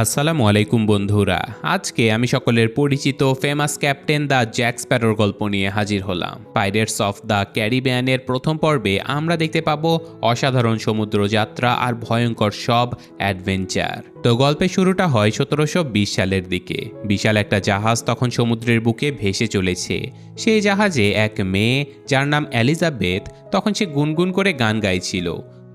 আসসালামু আলাইকুম বন্ধুরা। আজকে আমি সকলের পরিচিত ফেমাস ক্যাপ্টেন দ্য জ্যাক স্প্যারোর গল্প নিয়ে হাজির হলাম। পাইরেটস অফ দ্য ক্যারিবিয়ানের প্রথম পর্বে আমরা দেখতে পাবো অসাধারণ সমুদ্র যাত্রা আর ভয়ঙ্কর সব অ্যাডভেঞ্চার তো গল্পের শুরুটা হয় সতেরোশো বিশ সালের দিকে। বিশাল একটা জাহাজ তখন সমুদ্রের বুকে ভেসে চলেছে। সেই জাহাজে এক মেয়ে, যার নাম এলিজাবেথ তখন সে গুনগুন করে গান গাইছিল।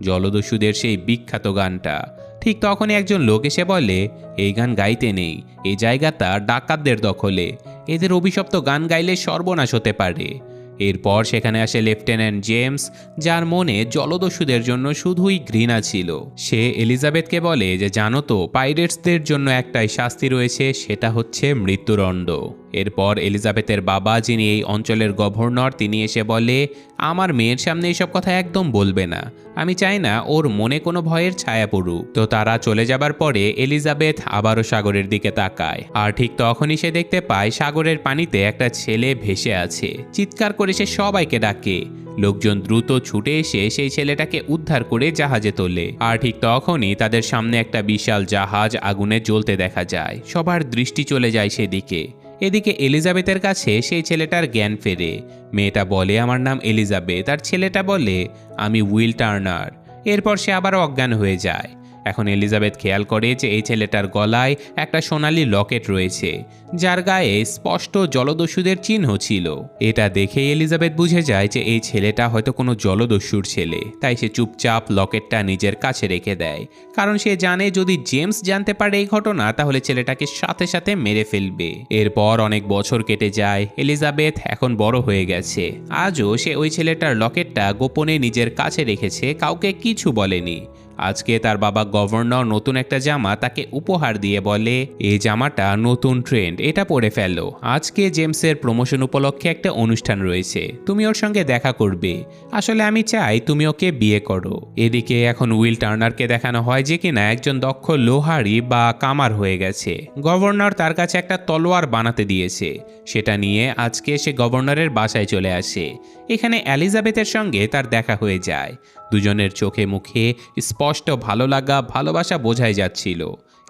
জলদস্যুদের সেই বিখ্যাত গানটা। ঠিক তখনই একজন লোক এসে বলে, এই গান গাইতে নেই। এই জায়গাটা ডাকাতদের দখলে। এদের অভিশপ্ত গান গাইলে সর্বনাশ হতে পারে। এরপর সেখানে আসে লেফটেন্যান্ট জেমস, যার মনে জলদস্যুদের জন্য শুধুই ঘৃণা ছিল। সে এলিজাবেথকে বলে যে, জানো তো, পাইরেটসদের জন্য একটাই শাস্তি রয়েছে, সেটা হচ্ছে মৃত্যুদণ্ড। এরপর এলিজাবেথের বাবা, যিনি এই অঞ্চলের গভর্নর, তিনি এসে বলে, আমার মেয়ের সামনে এসব কথা একদম বলবে না। আমি চাই না ওর মনে কোনো ভয়ের ছায়া পড়ুক। তো তারা চলে যাবার পরে এলিজাবেথ আবারও সাগরের দিকে তাকায়। আর ঠিক তখনই সে দেখতে পায়, সাগরের পানিতে একটা ছেলে ভেসে আছে। চিৎকার করে সে সবাইকে ডাকে। লোকজন দ্রুত ছুটে এসে সেই ছেলেটাকে উদ্ধার করে জাহাজে তোলে। আর ঠিক তখনই তাদের সামনে একটা বিশাল জাহাজ আগুনে জ্বলতে দেখা যায়। সবার দৃষ্টি চলে যায় সেদিকে। এদিকে এলিজাবেথের কাছে সেই ছেলেটার জ্ঞান ফেরে। মেয়েটা বলে, আমার নাম এলিজাবেথ। আর ছেলেটা বলে, আমি উইল টার্নার। এরপর সে আবার অজ্ঞান হয়ে যায়। এখন এলিজাবেথ খেয়াল করে যে এই ছেলেটার গলায় একটা সোনালি লকেট রয়েছে, যার গায়ে স্পষ্ট জলদস্যুদের চিহ্ন ছিল। এটা দেখে এলিজাবেথ বুঝে যায় যে এই ছেলেটা হয়তো কোনো জলদস্যুর ছেলে, তাই সে চুপচাপ লকেটটা নিজের কাছে রেখে দেয়। কারণ সে জানে যদি জেমস জানতে পারে এই ঘটনা, তাহলে ছেলেটাকে সাথে সাথে মেরে ফেলবে। এরপর অনেক বছর কেটে যায়, এলিজাবেথ এখন বড় হয়ে গেছে। আজও সে ওই ছেলেটার লকেটটা গোপনে নিজের কাছে রেখেছে, কাউকে কিছু বলেনি। আজকে তার বাবা গভর্নর নতুন একটা জামা তাকে উপহার দিয়ে বলে, এই জামাটা নতুন ট্রেন্ড এটা পরে ফেলো। আজকে জেমসের প্রমোশন উপলক্ষে একটা অনুষ্ঠান রয়েছে। তুমি ওর সঙ্গে দেখা করবে। আসলে আমি চাই তুমি ওকে বিয়ে করো। এদিকে এখন উইল টার্নারকে দেখানো হয় যে কিনা একজন দক্ষ লোহারি বা কামার হয়ে গেছে। গভর্নর তার কাছে একটা তলোয়ার বানাতে দিয়েছে। সেটা নিয়ে আজকে সে গভর্নরের বাসায় চলে আসে। এখানে এলিজাবেথের সঙ্গে তার দেখা হয়ে যায়। দুজনের চোখে মুখে স্পষ্ট ভালো লাগা ভালোবাসা বোঝাই যাচ্ছিল।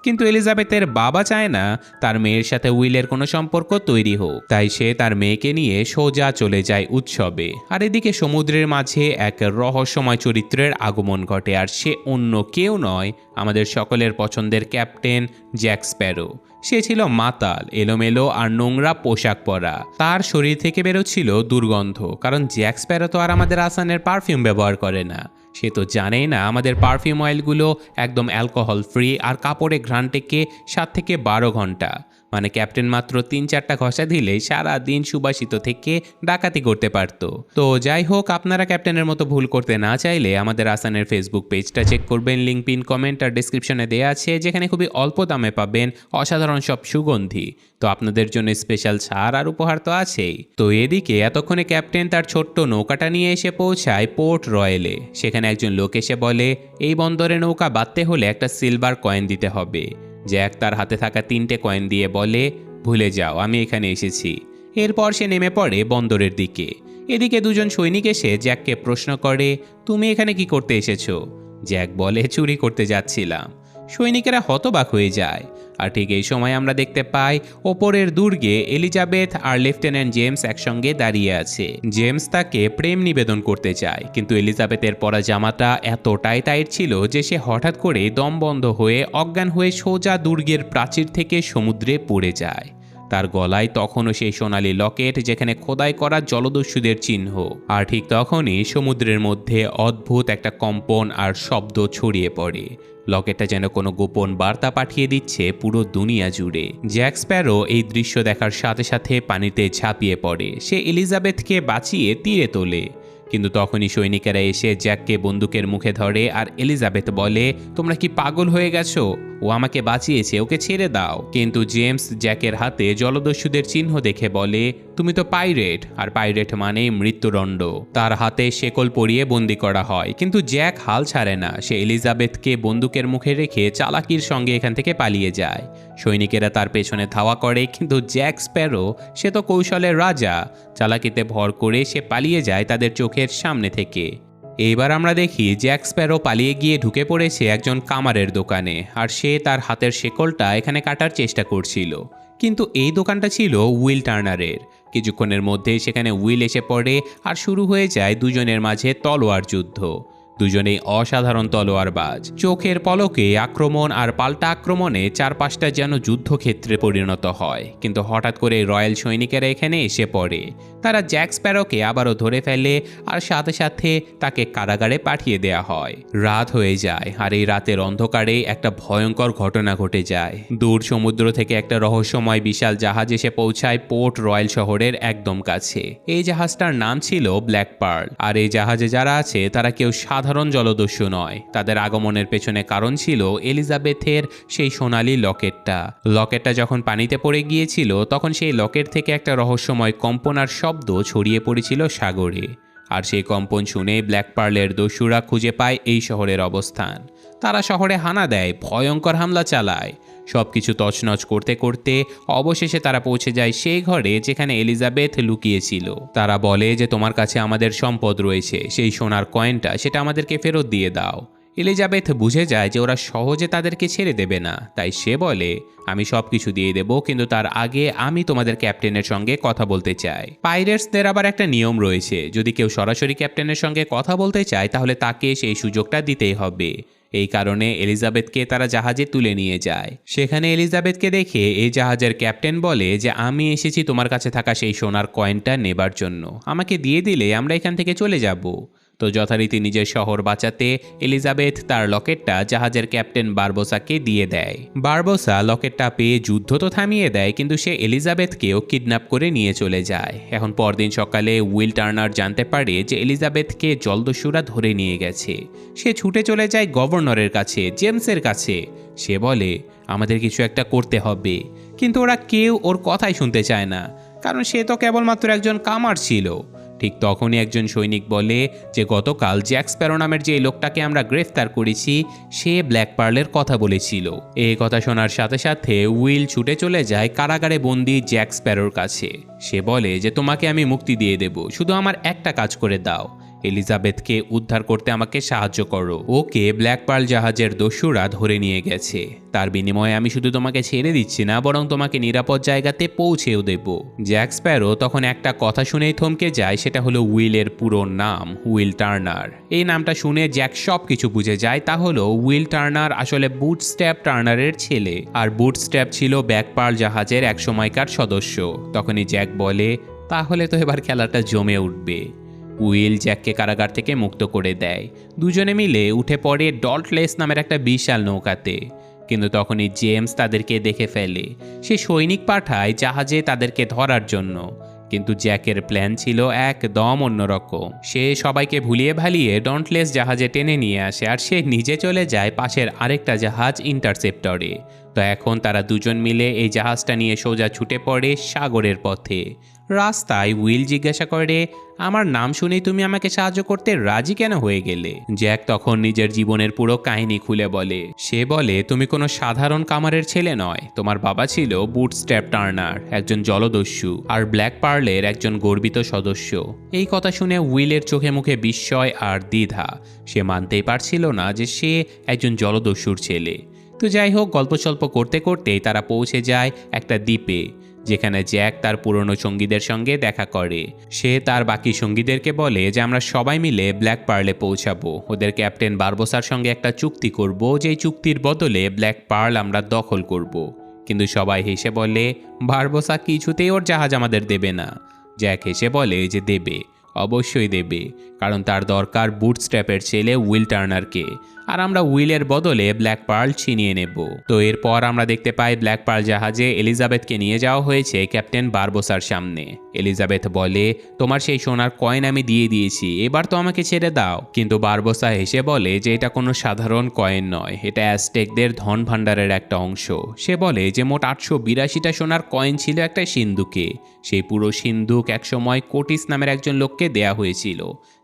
কিন্তু এলিজাবেথের বাবা চায় না তার মেয়ের সাথে উইলের কোনো সম্পর্ক তৈরি হোক। তাই সে তার মেয়েকে নিয়ে সোজা চলে যায় উৎসবে। আর এদিকে সমুদ্রের মাঝে এক রহস্যময় চরিত্রের আগমন ঘটে। আর সে অন্য কেউ নয়, আমাদের সকলের পছন্দের ক্যাপ্টেন জ্যাক স্প্যারো। সে ছিল মাতাল, এলোমেলো আর নোংরা পোশাক পরা। তার শরীর থেকে বেরোচ্ছিল দুর্গন্ধ, কারণ জ্যাক স্প্যারো তো আর আমাদের আসানের পারফিউম ব্যবহার করে না। সে তো জানেই না, আমাদের পারফিউম অয়েলগুলো একদম অ্যালকোহল ফ্রি আর কাপড়ে ঘ্রাণ টেকে সাত থেকে বারো ঘণ্টা। মানে ক্যাপ্টেন মাত্র তিন চারটা ঘষা দিলেই সারা দিন সুবাসিত থেকে ডাকাতি করতে পারত। তো যাই হোক, আপনারা ক্যাপ্টেনের মতো ভুল করতে না চাইলে আমাদের আসানের ফেসবুক পেজটা চেক করবেন। লিঙ্ক পিন, কমেন্ট আর ডিসক্রিপশনে দেওয়া আছে, যেখানে খুবই অল্প দামে পাবেন অসাধারণ সব সুগন্ধি। তো আপনাদের জন্য স্পেশাল ছাড় আর উপহার তো আছেই। তো এদিকে এতক্ষণে ক্যাপ্টেন তার ছোট্ট নৌকাটা নিয়ে এসে পৌঁছায় পোর্ট রয়েলে। সেখানে একজন লোক এসে বলে, এই বন্দরে নৌকা বাঁধতে হলে একটা সিলভার কয়েন দিতে হবে। জ্যাক তার হাতে থাকা তিনটে কয়েন দিয়ে বলে, ভুলে যাও, আমি এখানে এসেছি। এরপর সে নেমে পড়ে বন্দরের দিকে। এদিকে দুজন সৈনিক এসে জ্যাককে প্রশ্ন করে, তুমি এখানে কি করতে এসেছ? জ্যাক বলে, চুরি করতে যাচ্ছিলাম। সৈনিকেরা হতবাক হয়ে যায়। আর ঠিক এই সময় আমরা দেখতে পাই, ওপরের দুর্গে এলিজাবেথ আর লেফটেন্যান্ট জেমস একসঙ্গে দাঁড়িয়ে আছে। জেমস তাকে প্রেম নিবেদন করতে চায়, কিন্তু এলিজাবেথের পরা জামাটা এতটাই টাইট ছিল যে সে হঠাৎ করে দম বন্ধ হয়ে, অজ্ঞান হয়ে সোজা দুর্গের প্রাচীর থেকে সমুদ্রে পড়ে যায়। তার গলায় তখনও সেই সোনালি লকেট যেখানে খোদাই করা জলদস্যুদের চিহ্ন। আর ঠিক তখনই সমুদ্রের মধ্যে অদ্ভুত একটা কম্পন আর শব্দ ছড়িয়ে পড়ে। লকেটটা যেন কোনো গোপন বার্তা পাঠিয়ে দিচ্ছে পুরো দুনিয়া জুড়ে। জ্যাক স্প্যারো এই দৃশ্য দেখার সাথে সাথে পানিতে ঝাঁপিয়ে পড়ে। সে এলিজাবেথকে বাঁচিয়ে তীরে তোলে। কিন্তু তখনই সৈনিকেরা এসে জ্যাককে বন্দুকের মুখে ধরে আর এলিজাবেথ বলে, তোমরা কি পাগল হয়ে গেছো? ও আমাকে বাঁচিয়েছে, ওকে ছেড়ে দাও। কিন্তু জেমস জ্যাকের হাতে জলদস্যুদের চিহ্ন দেখে বলে, তুমি তো পাইরেট, আর পাইরেট মানে মৃত্যুদণ্ড। তার হাতে শেকল পরিয়ে বন্দি করা হয়, কিন্তু জ্যাক হাল ছাড়ে না। সে এলিজাবেথকে বন্দুকের মুখে রেখে চালাকির সঙ্গে এখান থেকে পালিয়ে যায়। সৈনিকেরা তার পেছনে ধাওয়া করে, কিন্তু জ্যাক স্প্যারো, সে তো কৌশলের রাজা। চালাকিতে ভর করে সে পালিয়ে যায় তাদের চোখের সামনে থেকে। এইবার আমরা দেখি জ্যাক স্প্যারো পালিয়ে গিয়ে ঢুকে পড়েছে একজন কামারের দোকানে, আর সে তার হাতের শেকলটা এখানে কাটার চেষ্টা করছিল। কিন্তু এই দোকানটা ছিল উইল টার্নারের। কিছুক্ষণের মধ্যে সেখানে উইল এসে পড়ে, আর শুরু হয়ে যায় দুজনের মাঝে তলোয়ার যুদ্ধ। দুজনেই অসাধারণ তলোয়ারবাজ। চোখের পলকে আক্রমণ আর পাল্টা আক্রমণে চারপাশটা যেন যুদ্ধক্ষেত্রে পরিণত হয়। কিন্তু হঠাৎ করে রয়্যাল সৈনিকেরা এখানে এসে পড়ে। তারা জ্যাক স্প্যারোকে আবারও ধরে ফেলে আর সাথে সাথে তাকে কারাগারে পাঠিয়ে দেয়া হয়। রাত হয়ে যায় আর এই রাতের অন্ধকারে একটা ভয়ঙ্কর ঘটনা ঘটে যায়। দূর সমুদ্র থেকে একটা রহস্যময় বিশাল জাহাজ এসে পৌঁছায় পোর্ট রয়্যাল শহরের একদম কাছে। এই জাহাজটার নাম ছিল ব্ল্যাক পার্ল। আর এই জাহাজে যারা আছে তারা কেউ সাধারণ জলদস্যু নয়। তাদের আগমনের পেছনে কারণ ছিল এলিজাবেথের সেই সোনালি লকেটটা। লকেটটা যখন পানিতে পড়ে গিয়েছিল, তখন সেই লকেট থেকে একটা রহস্যময় কম্পনার শব্দ ছড়িয়ে পড়েছিল সাগরে। আর সেই কম্পন শুনে ব্ল্যাক পার্লের দস্যুরা খুঁজে পায় এই শহরের অবস্থান। তারা শহরে হানা দেয়, ভয়ঙ্কর হামলা চালায়। সব কিছু তছনছ করতে করতে অবশেষে তারা পৌঁছে যায় সেই ঘরে যেখানে এলিজাবেথ লুকিয়েছিল। তারা বলে যে, তোমার কাছে আমাদের সম্পদ রয়েছে। সেই সোনার কয়েনটা সেটা আমাদেরকে ফেরত দিয়ে দাও। এলিজাবেথ বুঝে যায় যে, ওরা সহজে তাদেরকে ছেড়ে দেবে না। তাই সে বলে, আমি সব কিছু দিয়ে দেবো, কিন্তু তার আগে আমি তোমাদের ক্যাপ্টেনের সঙ্গে কথা বলতে চাই। পাইরেটসদের আবার একটা নিয়ম রয়েছে। যদি কেউ সরাসরি ক্যাপ্টেনের সঙ্গে কথা বলতে চায়, তাহলে তাকে সেই সুযোগটা দিতেই হবে। এই কারণে এলিজাবেথকে তারা জাহাজে তুলে নিয়ে যায়। সেখানে এলিজাবেথকে দেখে এই জাহাজের ক্যাপ্টেন বলে যে, আমি এসেছি তোমার কাছে থাকা সেই সোনার কয়েনটা নেবার জন্য। আমাকে দিয়ে দিলে আমরা এখান থেকে চলে যাব। তো যথারীতি নিজের শহর বাঁচাতে এলিজাবেথ তার লকেটটা জাহাজের ক্যাপ্টেন বারবোসাকে দিয়ে দেয়। বারবোসা লকেটটা পেয়ে যুদ্ধ তো থামিয়ে দেয়, কিন্তু সে এলিজাবেথকেও কিডন্যাপ করে নিয়ে চলে যায়। এখন পরদিন সকালে উইল টার্নার জানতে পারে যে এলিজাবেথকে জলদস্যুরা ধরে নিয়ে গেছে। সে ছুটে চলে যায় গভর্নরের কাছে, জেমসের কাছে। সে বলে, আমাদের কিছু একটা করতে হবে। কিন্তু ওরা কেউ ওর কথাই শুনতে চায় না, কারণ সে তো কেবলমাত্র একজন কামার ছিল। ঠিক তখনই একজন সৈনিক বলে যে, গতকাল জ্যাক্স স্প্যারো নামের যে লোকটাকে আমরা গ্রেফতার করেছি, সে ব্ল্যাক পার্লের কথা বলেছিল। এই কথা শোনার সাথে সাথে উইল ছুটে চলে যায় কারাগারে বন্দি জ্যাক্স প্যারোর কাছে। সে বলে যে, তোমাকে আমি মুক্তি দিয়ে দেব। শুধু আমার একটা কাজ করে দাও। এলিজাবেথকে উদ্ধার করতে আমাকে সাহায্য করো। ওকে ব্ল্যাক পার্ল জাহাজের দস্যুরা ধরে নিয়ে গেছে। তার বিনিময়ে আমি শুধু তোমাকে ছেড়ে দিচ্ছি না, বরং তোমাকে নিরাপদ জায়গাতে পৌঁছেও দেব। জ্যাক স্প্যারো তখন একটা কথা শুনেই থমকে যায়, সেটা হলো উইলের পুরো নাম, উইল টার্নার। এই নামটা শুনে জ্যাক সব কিছু বুঝে যায়, তা হলো উইল টার্নার আসলে বুট স্ট্যাপ টার্নারের ছেলে, আর বুট স্ট্যাপ ছিল ব্যাক পার্ল জাহাজের এক সময়কার সদস্য। তখনই জ্যাক বলে, তাহলে তো এবার খেলাটা জমে উঠবে। উইল জ্যাককে কারাগার থেকে মুক্ত করে দেয়। দুজনে মিলে উঠে পড়ে ডল্টলেস নামের একটা বিশাল নৌকাতে। কিন্তু তখনই জেমস তাদেরকে দেখে ফেলে। সে সৈনিক পাঠায় জাহাজে তাদেরকে ধরার জন্য। কিন্তু জ্যাকের প্ল্যান ছিল একদম অন্যরকম। সে সবাইকে ভুলিয়ে ভালিয়ে ডন্টলেস জাহাজে টেনে নিয়ে আসে আর সে নিজে চলে যায় পাশের আরেকটা জাহাজ ইন্টারসেপ্টরে। তো এখন তারা দুজন মিলে এই জাহাজটা নিয়ে সোজা ছুটে পড়ে সাগরের পথে। রাস্তায় উইল জিজ্ঞাসা করে, আমার নাম শুনেই তুমি আমাকে সাহায্য করতে রাজি কেন হয়ে গেলে? জ্যাক তখন নিজের জীবনের পুরো কাহিনী খুলে বলে, সে বলে, তুমি কোনো সাধারণ কামারের ছেলে নয়। তোমার বাবা ছিল বুট স্ট্যাপ টার্নার, একজন জলদস্যু আর ব্ল্যাক পার্লের একজন গর্বিত সদস্য। এই কথা শুনে উইলের চোখে মুখে বিস্ময় আর দ্বিধা। সে মানতেই পারছিল না যে সে একজন জলদস্যুর ছেলে। তো যাই হোক, গল্প সল্প করতে করতেই তারা পৌঁছে যায় একটা দ্বীপে, যেখানে জ্যাক তার পুরনো সঙ্গীদের সঙ্গে দেখা করে। সে তার বাকি সঙ্গীদেরকে বলে যে, আমরা সবাই মিলে ব্ল্যাক পার্লে পৌঁছাবো। ওদের ক্যাপ্টেন বারবোসার সঙ্গে একটা চুক্তি করব, যেই চুক্তির বদলে ব্ল্যাক পার্ল আমরা দখল করব। কিন্তু সবাই হেসে বলে, বারবোসা কিছুতেই ওর জাহাজ আমাদের দেবে না। জ্যাক হেসে বলে যে, দেবে, অবশ্যই দেবে, কারণ তার দরকার বুট বুটস্ট্র্যাপের ছেলে উইল টার্নারকে। আর আমরা উইলের বদলে ব্ল্যাক পার্ল ছিনিয়ে নেব। তো এরপর আমরা দেখতে পাই ব্ল্যাক পার্ল জাহাজে এলিজাবেথকে নিয়ে যাওয়া হয়েছে ক্যাপ্টেন বারবোসার সামনে। এলিজাবেথ বলে, তোমার সেই সোনার কয়েন আমি দিয়ে দিয়েছি, এবার তো আমাকে ছেড়ে দাও। কিন্তু বারবোসা হেসে বলে যে এটা কোনো সাধারণ কয়েন নয়, এটা অ্যাস্টেকদের ধন ভাণ্ডারের একটা অংশ। সে বলে যে মোট আটশো বিরাশিটা সোনার কয়েন ছিল একটা সিন্ধুকে। সেই পুরো সিন্ধুক একসময় কোটিস নামের একজন লোককে দেয়া হয়েছিল,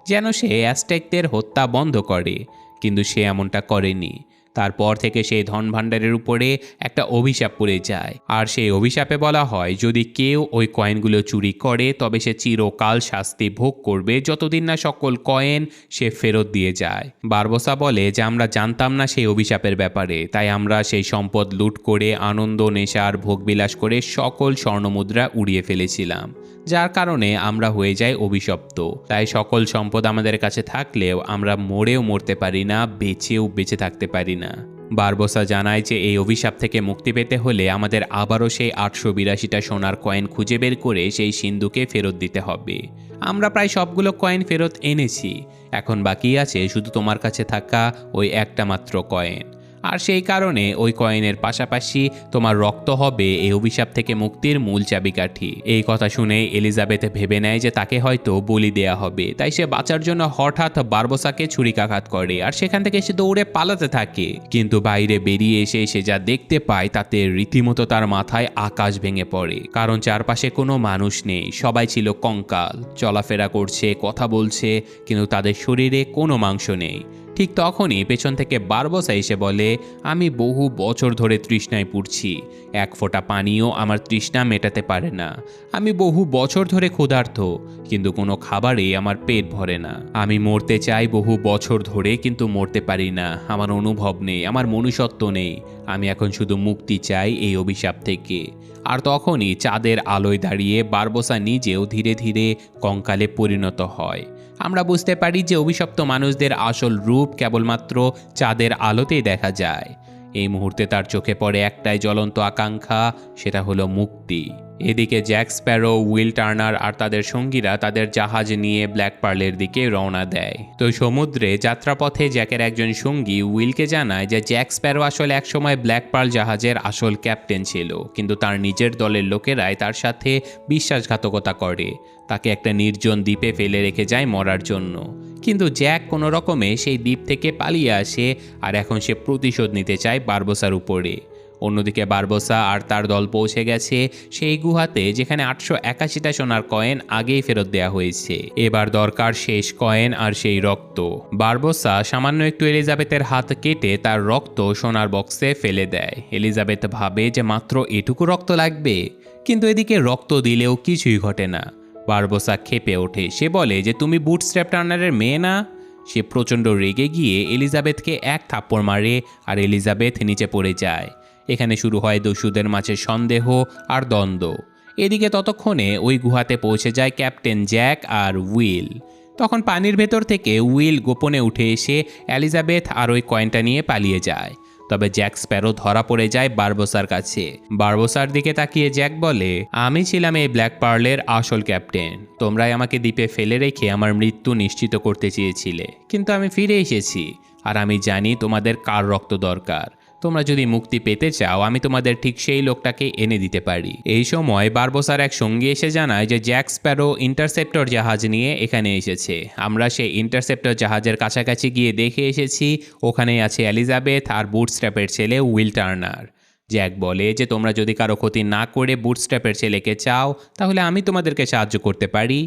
যেন সে অ্যাস্টেকদের হত্যা বন্ধ করে। কিন্তু সে এমনটা করেনি। তারপর থেকে সেই ধন ভাণ্ডারের উপরে একটা অভিশাপ পড়ে যায়। আর সেই অভিশাপে বলা হয়, যদি কেউ ওই কয়েনগুলো চুরি করে, তবে সে চিরকাল শাস্তি ভোগ করবে, যতদিন না সকল কয়েন সে ফেরত দিয়ে যায়। বারবসা বলে যে, আমরা জানতাম না সেই অভিশাপের ব্যাপারে, তাই আমরা সেই সম্পদ লুট করে, আনন্দ, নেশা আর ভোগবিলাস করে সকল স্বর্ণমুদ্রা উড়িয়ে ফেলেছিলাম। যার কারণে আমরা হয়ে যাই অভিশপ্ত। তাই সকল সম্পদ আমাদের কাছে থাকলেও আমরা মরেও মরতে পারি না, বেঁচেও বেঁচে থাকতে পারি না। বারবসা জানায় যে, এই অভিশাপ থেকে মুক্তি পেতে হলে আমাদের আবারও সেই আটশো বিরাশিটা সোনার কয়েন খুঁজে বের করে সেই সিন্ধুকে ফেরত দিতে হবে। আমরা প্রায় সবগুলো কয়েন ফেরত এনেছি। এখন বাকি আছে শুধু তোমার কাছে থাকা ওই একটা মাত্র কয়েন। আর সেই কারণে ওই কয়েনের পাশাপাশি তোমার রক্ত হবে এই অভিশাপ থেকে মুক্তির মূল চাবিকাঠি। এই কথা শুনে এলিজাবেথ ভেবে নেয় যে তাকে হয়তো বলি দেয়া হবে। তাই সে বাঁচার জন্য হঠাৎ বারবসাকে ছুরিকাঘাত করে আর সেখান থেকে সে দৌড়ে পালাতে থাকে। কিন্তু বাইরে বেরিয়ে এসে সে যা দেখতে পায় তাতে রীতিমতো তার মাথায় আকাশ ভেঙে পড়ে। কারণ চারপাশে কোনো মানুষ নেই, সবাই ছিল কঙ্কাল। চলাফেরা করছে, কথা বলছে, কিন্তু তাদের শরীরে কোনো মাংস নেই। ঠিক তখনই পেছন থেকে বারবসা এসে বলে, আমি বহু বছর ধরে তৃষ্ণায় পুড়ছি। এক ফোঁটা পানিও আমার তৃষ্ণা মেটাতে পারে না। আমি বহু বছর ধরে ক্ষুধার্ত, কিন্তু কোনো খাবারেই আমার পেট ভরে না। আমি মরতে চাই বহু বছর ধরে, কিন্তু মরতে পারি না। আমার অনুভব নেই, আমার মনুষ্যত্ব নেই। আমি এখন শুধু মুক্তি চাই এই অভিশাপ থেকে। আর তখনই চাঁদের আলোয় দাঁড়িয়ে বারবসা নিজেও ধীরে ধীরে কঙ্কালে পরিণত হয়। আমরা বুঝতে পারি যে অভিশপ্ত মানুষদের আসল রূপ কেবলমাত্র চাঁদের আলোতেই দেখা যায়। এই মুহূর্তে তার চোখে পড়ে একটাই জ্বলন্ত আকাঙ্ক্ষা, সেটা হলো মুক্তি। এদিকে জ্যাক স্প্যারো, উইল টার্নার আর তাদের সঙ্গীরা তাদের জাহাজ নিয়ে ব্ল্যাক পার্লের দিকে রওনা দেয়। তো সমুদ্রে যাত্রাপথে জ্যাকের একজন সঙ্গী উইলকে জানায় যে জ্যাক স্প্যারো আসলে একসময় ব্ল্যাক পার্ল জাহাজের আসল ক্যাপ্টেন ছিল, কিন্তু তার নিজের দলের লোকেরাই তার সাথে বিশ্বাসঘাতকতা করে। তাকে একটা নির্জন দ্বীপে ফেলে রেখে যায় মরার জন্য। কিন্তু জ্যাক কোনো রকমে সেই দ্বীপ থেকে পালিয়ে আসে আর এখন সে প্রতিশোধ নিতে চায় বারবোসার উপরে। অন্যদিকে বারবোসা আর তার দল পৌঁছে গেছে সেই গুহাতে যেখানে আটশো একাশিটা সোনার কয়েন আগেই ফেরত দেওয়া হয়েছে। এবার দরকার শেষ কয়েন আর সেই রক্ত। বারবোসা সামান্য একটু এলিজাবেথের হাত কেটে তার রক্ত সোনার বক্সে ফেলে দেয়। এলিজাবেথ ভাবে যে মাত্র এটুকু রক্ত লাগবে, কিন্তু এদিকে রক্ত দিলেও কিছুই ঘটে না। বারবোসা খেপে ওঠে। সে বলে যে, তুমি বুটস্ট্র্যাপ টার্নারের মেয়ে না? সে প্রচণ্ড রেগে গিয়ে এলিজাবেথকে এক থাপ্পড় মারে আর এলিজাবেথ নিচে পড়ে যায়। এখানে শুরু হয় দস্যুদের মাঝে সন্দেহ আর দ্বন্দ্ব। এদিকে ততক্ষণে ওই গুহাতে পৌঁছে যায় ক্যাপ্টেন জ্যাক আর উইল। তখন পানির ভেতর থেকে উইল গোপনে উঠে এসে এলিজাবেথ আর ওই কয়েনটা নিয়ে পালিয়ে যায়। তবে জ্যাক স্প্যারো ধরা পড়ে যায় বারবোসার কাছে। বারবোসার দিকে তাকিয়ে জ্যাক বলে, আমি ছিলাম এই ব্ল্যাক পার্লের আসল ক্যাপ্টেন। তোমরাই আমাকে দ্বীপে ফেলে রেখে আমার মৃত্যু নিশ্চিত করতে চেয়েছিলে। কিন্তু আমি ফিরে এসেছি। আর আমি জানি তোমাদের কার রক্ত দরকার। তোমরা যদি মুক্তি পেতে চাও, আমি তোমাদের ঠিক সেই লোকটাকে এনে দিতে পারি। এই সময় বারবোসার এক সঙ্গী এসে জানায় যে জ্যাক স্প্যারো ইন্টারসেপ্টর জাহাজ নিয়ে এখানে এসেছে। আমরা সেই ইন্টারসেপ্টর জাহাজের কাছাকাছি গিয়ে দেখে এসেছি, ওখানেই আছে এলিজাবেথ আর বুটস্ট্র্যাপের ছেলে উইল টার্নার। জ্যাক বলে যে, তোমরা যদি কারও ক্ষতি না করে বুটস্ট্র্যাপের ছেলেকে চাও, তাহলে আমি তোমাদেরকে সাহায্য করতে পারি।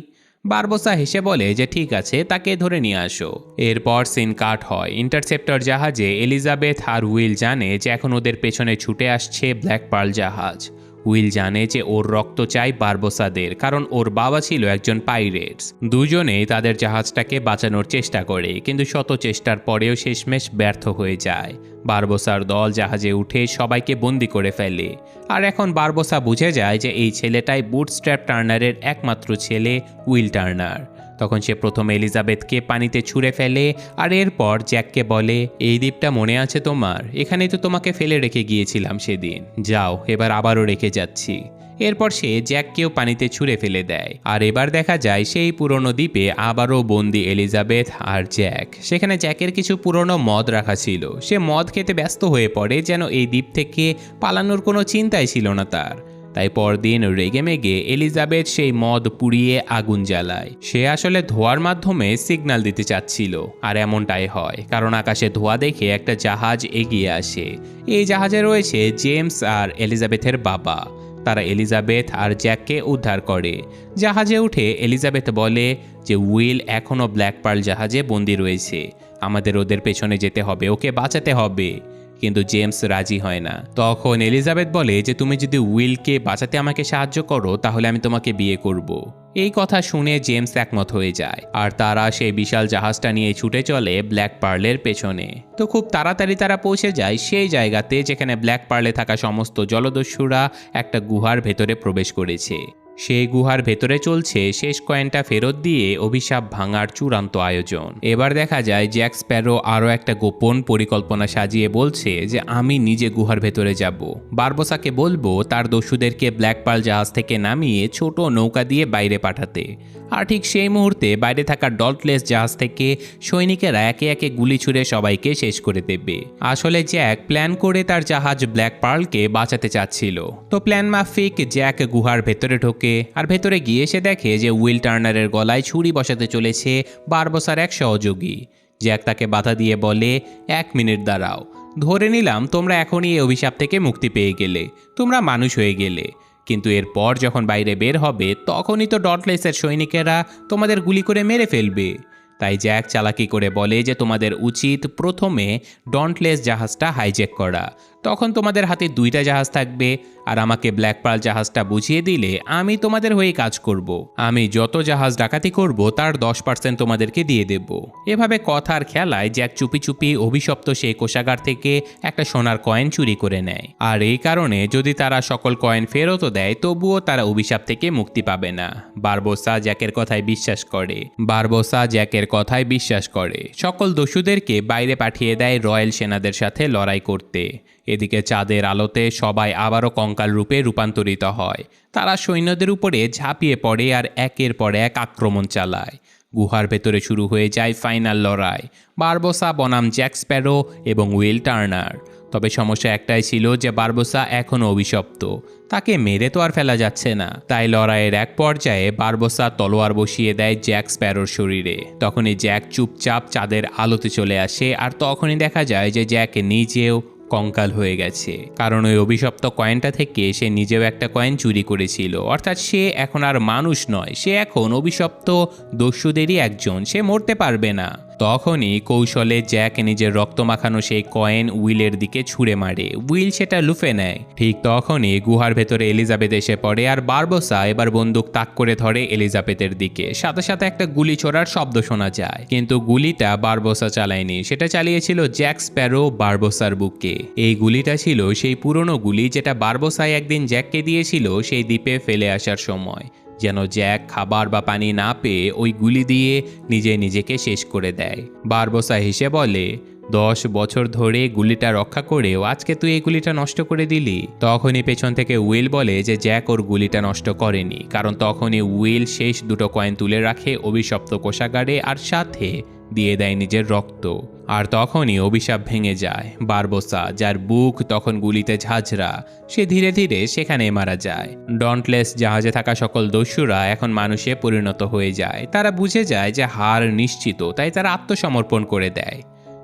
বারবোসা হেসে বলে যে, ঠিক আছে, তাকে ধরে নিয়ে আসো। এরপর সিন কাট হয়। ইন্টারসেপ্টর জাহাজে এলিজাবেথ আর উইল জানে যে, এখন ওদের পেছনে ছুটে আসছে ব্ল্যাক পার্ল জাহাজ। উইল জানে যে ওর রক্ত চাই বারবোসাদের, কারণ ওর বাবা ছিল একজন পাইরেটস। দুজনেই তাদের জাহাজটাকে বাঁচানোর চেষ্টা করে, কিন্তু শত চেষ্টার পরেও শেষমেশ ব্যর্থ হয়ে যায়। বারবোসার দল জাহাজে উঠে সবাইকে বন্দি করে ফেলে। আর এখন বারবোসা বুঝে যায় যে এই ছেলেটাই বুটস্ট্র্যাপ টার্নারের একমাত্র ছেলে উইল টার্নার। তখন সে প্রথমে এলিজাবেথকে পানিতে ছুঁড়ে ফেলে, আর এরপর জ্যাককে বলে, এই দ্বীপটা মনে আছে তোমার? এখানেই তো তোমাকে ফেলে রেখে গিয়েছিলাম সেদিন। যাও, এবার আবারও রেখে যাচ্ছি। এরপর সে জ্যাককেও পানিতে ছুঁড়ে ফেলে দেয়। আর এবার দেখা যায়, সেই পুরনো দ্বীপে আবারও বন্দি এলিজাবেথ আর জ্যাক। সেখানে জ্যাকের কিছু পুরনো মদ রাখা ছিল। সে মদ খেতে ব্যস্ত হয়ে পড়ে, যেন এই দ্বীপ থেকে পালানোর কোনো চিন্তাই ছিল না তার। তাই পরদিন রেগে মেগে এলিজাবেথ সেই মদ পুড়িয়ে আগুন জ্বালায়। সে আসলে ধোয়ার মাধ্যমে সিগন্যাল দিতে চাচ্ছিল, আর এমনটাই হয়, কারণ আকাশে ধোয়া দেখে একটা জাহাজ এগিয়ে আসে। এই জাহাজে রয়েছে জেমস আর এলিজাবেথের বাবা। তারা এলিজাবেথ আর জ্যাককে উদ্ধার করে। জাহাজে উঠে এলিজাবেথ বলে যে, উইল এখনও ব্ল্যাক পার্ল জাহাজে বন্দি রয়েছে। আমাদের ওদের পেছনে যেতে হবে, ওকে বাঁচাতে হবে। কিন্তু জেমস রাজি হয় না। তখন এলিজাবেথ বলে যে, তুমি যদি উইলকে বাঁচাতে আমাকে সাহায্য করো, তাহলে আমি তোমাকে বিয়ে করব। এই কথা শুনে জেমস একমত হয়ে যায়। আর তারা সেই বিশাল জাহাজটা নিয়ে ছুটে চলে ব্ল্যাক পার্লের পেছনে। তো খুব তাড়াতাড়ি তারা পৌঁছে যায় সেই জায়গাতে যেখানে ব্ল্যাক পার্লে থাকা সমস্ত জলদস্যুরা একটা গুহার ভেতরে প্রবেশ করেছে। সেই গুহার ভেতরে চলছে, শেষ কয়েনটা ফেরত দিয়ে অভিশাপ ভাঙার চূড়ান্ত আয়োজন। এবার দেখা যায়, জ্যাক স্প্যারো আরও একটা গোপন পরিকল্পনা সাজিয়ে বলছে যে, আমি নিজে গুহার ভেতরে যাব। বারবোসাকে বলব, তার দস্যুদেরকে ব্ল্যাক পার্ল জাহাজ থেকে নামিয়ে ছোট নৌকা দিয়ে বাইরে পাঠাতে। আর ঠিক সেই মুহূর্তে বাইরে থাকা ডল্টলেস জাহাজ থেকে সৈনিকেরা একে একে গুলি ছুড়ে সবাইকে শেষ করে দেবে। আসলে জ্যাক প্ল্যান করে তার জাহাজ ব্ল্যাক পার্লকে বাঁচাতে চাচ্ছিল। তো প্ল্যান মাফিক জ্যাক গুহার ভেতরে ঢোকে আর ভেতরে গিয়ে সে দেখে যে উইল টার্নারের গলায় ছুরি বসাতে চলেছে বারবসার এক সহযোগী। জ্যাক তাকে বাধা দিয়ে বলে, এক মিনিট দাঁড়াও। ধরে নিলাম তোমরা এখনই এই অভিশাপ থেকে মুক্তি পেয়ে গেলে। তোমরা মানুষ হয়ে গেলে। কিন্তু এরপর যখন বাইরে বের হবে, তখনই তো ডটলেসের সৈনিকেরা তোমাদের গুলি করে মেরে ফেলবে। তাই জ্যাক চালাকি করে বলে যে তোমাদের উচিত প্রথমে ডন্টলেস জাহাজটা হাইজ্যাক করা। তখন তোমাদের হাতে দুইটা জাহাজ থাকবে, আর আমাকে ব্ল্যাক পার্ল জাহাজটা বুঝিয়ে দিলে আমি তোমাদের হয়ে কাজ করব। আমি যত জাহাজ ডাকাতি করব, তার দশ পার্সেন্ট তোমাদেরকে দিয়ে দেব। এভাবে কথার খেলায় জ্যাক চুপি চুপি অভিশপ্ত সেই কোষাগার থেকে একটা সোনার কয়েন চুরি করে নেয়। আর এই কারণে যদি তারা সকল কয়েন ফেরতও দেয়, তবুও তারা অভিশাপ থেকে মুক্তি পাবে না। বারবোসা জ্যাকের কথায় বিশ্বাস করে। বারবোসা জ্যাকের কথায় বিশ্বাস করে। সকল দস্যুদেরকে বাইরে পাঠিয়ে দেয় রয়্যাল সেনাদের সাথে লড়াই করতে। এদিকে চাঁদের আলোতে সবাই আবারও কঙ্কাল রূপে রূপান্তরিত হয়। তারা সৈন্যদের উপরে ঝাঁপিয়ে পড়ে আর একের পর এক আক্রমণ চালায়। গুহার ভেতরে শুরু হয়ে যায় ফাইনাল লড়াই। বারবোসা, বনাম জ্যাক স্প্যারো এবং উইল টার্নার। তবে সমস্যা একটাই ছিল যে বারবোসা এখনও অভিশপ্ত। তাকে মেরে তো আর ফেলা যাচ্ছে না। তাই লড়াইয়ের এক পর্যায়ে বারবোসা তলোয়ার বসিয়ে দেয় জ্যাক স্প্যারোর শরীরে। তখনই জ্যাক চুপচাপ চাঁদের আলোতে চলে আসে আর তখনই দেখা যায় যে জ্যাক নিজেও কঙ্কাল হয়ে গেছে। কারণ ওই অভিশপ্ত কয়েনটা থেকে সে নিজেও একটা কয়েন চুরি করেছিল। অর্থাৎ সে এখন আর মানুষ নয়, সে এখন অভিশপ্ত দস্যুদেরই একজন, সে মরতে পারবে না। তখনই কৌশলে জ্যাক নিজের রক্ত মাখানো সেই কয়েন উইলের দিকে ছুঁড়ে মারে। উইল সেটা লুফে নেয়। ঠিক তখনই গুহার ভেতরে এলিজাবেথ এসে পড়ে আর বারবোসা এবার বন্দুক তাক করে ধরে এলিজাবেথের দিকে। সাথে সাথে একটা গুলি ছোড়ার শব্দ শোনা যায়। কিন্তু গুলিটা বারবোসা চালায়নি। সেটা চালিয়েছিল জ্যাক স্প্যারো বারবোসার বুকে এই গুলিটা ছিল সেই পুরনো গুলি যেটা বারবোসাই একদিন জ্যাককে দিয়েছিল সেই দ্বীপে ফেলে আসার সময়। যেন জ্যাক খাবার বা পানি না পেয়ে ওই গুলি দিয়ে নিজে নিজেকে শেষ করে দেয়। বারবোসা হেসে বলে, দশ বছর ধরে গুলিটা রক্ষা করেও আজকে তুই এই গুলিটা নষ্ট করে দিলি? তখনই পেছন থেকে উইল বলে যে জ্যাক ওর গুলিটা নষ্ট করেনি, কারণ তখনই উইল শেষ দুটো কয়েন তুলে রাখে অভিশপ্ত কোষাগারে আর সাথে দিয়ে দেয় নিজের রক্ত। আর তখনই অভিশাপ ভেঙে যায়। বারবোসা, যার বুক তখন গুলিতে ঝাঁঝরা, সে ধীরে ধীরে সেখানে মারা যায়। ডন্টলেস জাহাজে থাকা সকল দস্যুরা এখন মানুষে পরিণত হয়ে যায়। তারা বুঝে যায় যে হার নিশ্চিত, তাই তারা আত্মসমর্পণ করে দেয়।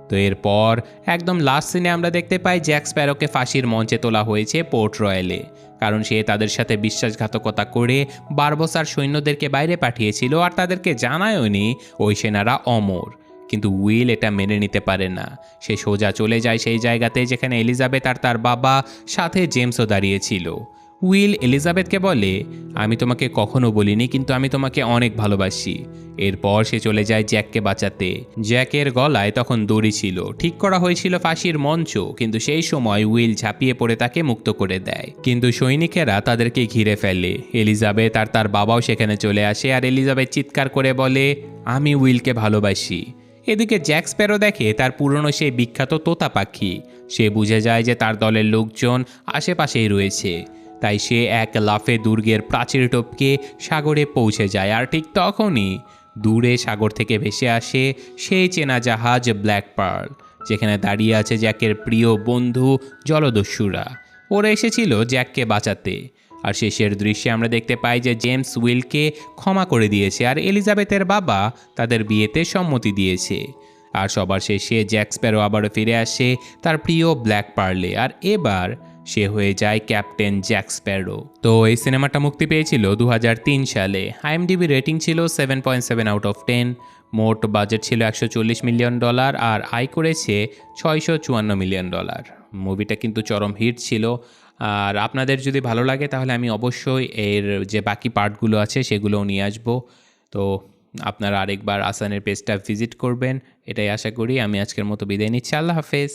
তো এরপর একদম লাস্ট সিনে আমরা দেখতে পাই জ্যাক স্প্যারোকে ফাঁসির মঞ্চে তোলা হয়েছে পোর্ট রয়্যালে কারণ সে তাদের সাথে বিশ্বাসঘাতকতা করে বারবসার সৈন্যদেরকে বাইরে পাঠিয়েছিল আর তাদেরকে জানায়নি ওই সেনারা অমর। কিন্তু উইল এটা মেনে নিতে পারে না। সে সোজা চলে যায় সেই জায়গাতে যেখানে এলিজাবেথ আর তার বাবা সাথে জেমসও দাঁড়িয়েছিল। উইল এলিজাবেথকে বলে, আমি তোমাকে কখনো বলিনি, কিন্তু আমি তোমাকে অনেক ভালোবাসি। এরপর সে চলে যায় জ্যাককে বাঁচাতে। জ্যাকের গলায় তখন দড়ি ছিল। ঠিক করা হয়েছিল ফাঁসির মঞ্চ, কিন্তু সেই সময় উইল ঝাঁপিয়ে পড়ে তাকে মুক্ত করে দেয়। কিন্তু সৈনিকেরা তাদেরকে ঘিরে ফেলে। এলিজাবেথ আর তার বাবাও সেখানে চলে আসে, আর এলিজাবেথ চিৎকার করে বলে, আমি উইলকে ভালোবাসি। এদিকে জ্যাক স্প্যারো দেখে তার পুরনো সেই বিখ্যাত তোতা পাখি। সে বুঝে যায় যে তার দলের লোকজন আশেপাশেই রয়েছে। তাই সে এক লাফে দুর্গের প্রাচীর টপকে সাগরে পৌঁছে যায়, আর ঠিক তখনই দূরে সাগর থেকে ভেসে আসে সেই চেনা জাহাজ ব্ল্যাক পার্ল, যেখানে দাঁড়িয়ে আছে জ্যাকের প্রিয় বন্ধু জলদস্যুরা। ওরা এসেছিল জ্যাককে বাঁচাতে। আর শেষের দৃশ্যে আমরা দেখতে পাই যে জেমস উইলকে ক্ষমা করে দিয়েছে আর এলিজাবেথের বাবা তাদের বিয়েতে সম্মতি দিয়েছে। আর সবার শেষে জ্যাক স্প্যারো আবারও ফিরে আসে তার প্রিয় ব্ল্যাক পার্লে আর এবার সে হয়ে যায় ক্যাপ্টেন জ্যাক স্প্যারো তো এই সিনেমাটা মুক্তি পেয়েছিল দু হাজার তিন সালে। আইএমডিবি রেটিং ছিল seven point seven out of ten মোট বাজেট ছিল একশো চল্লিশ মিলিয়ন ডলার আর আয় করেছে ছয়শো চুয়ান্ন মিলিয়ন ডলার। মুভিটা কিন্তু চরম হিট ছিল আর আপনাদের যদি ভালো লাগে, তাহলে আমি অবশ্যই এর যে বাকি পার্টগুলো আছে, সেগুলোও নিয়ে আসব। তো আপনারা আরেকবার আসানের পেজটা ভিজিট করবেন, এটাই আশা করি। আমি আজকের মতো বিদায় নিচ্ছি। আল্লাহ হাফেজ।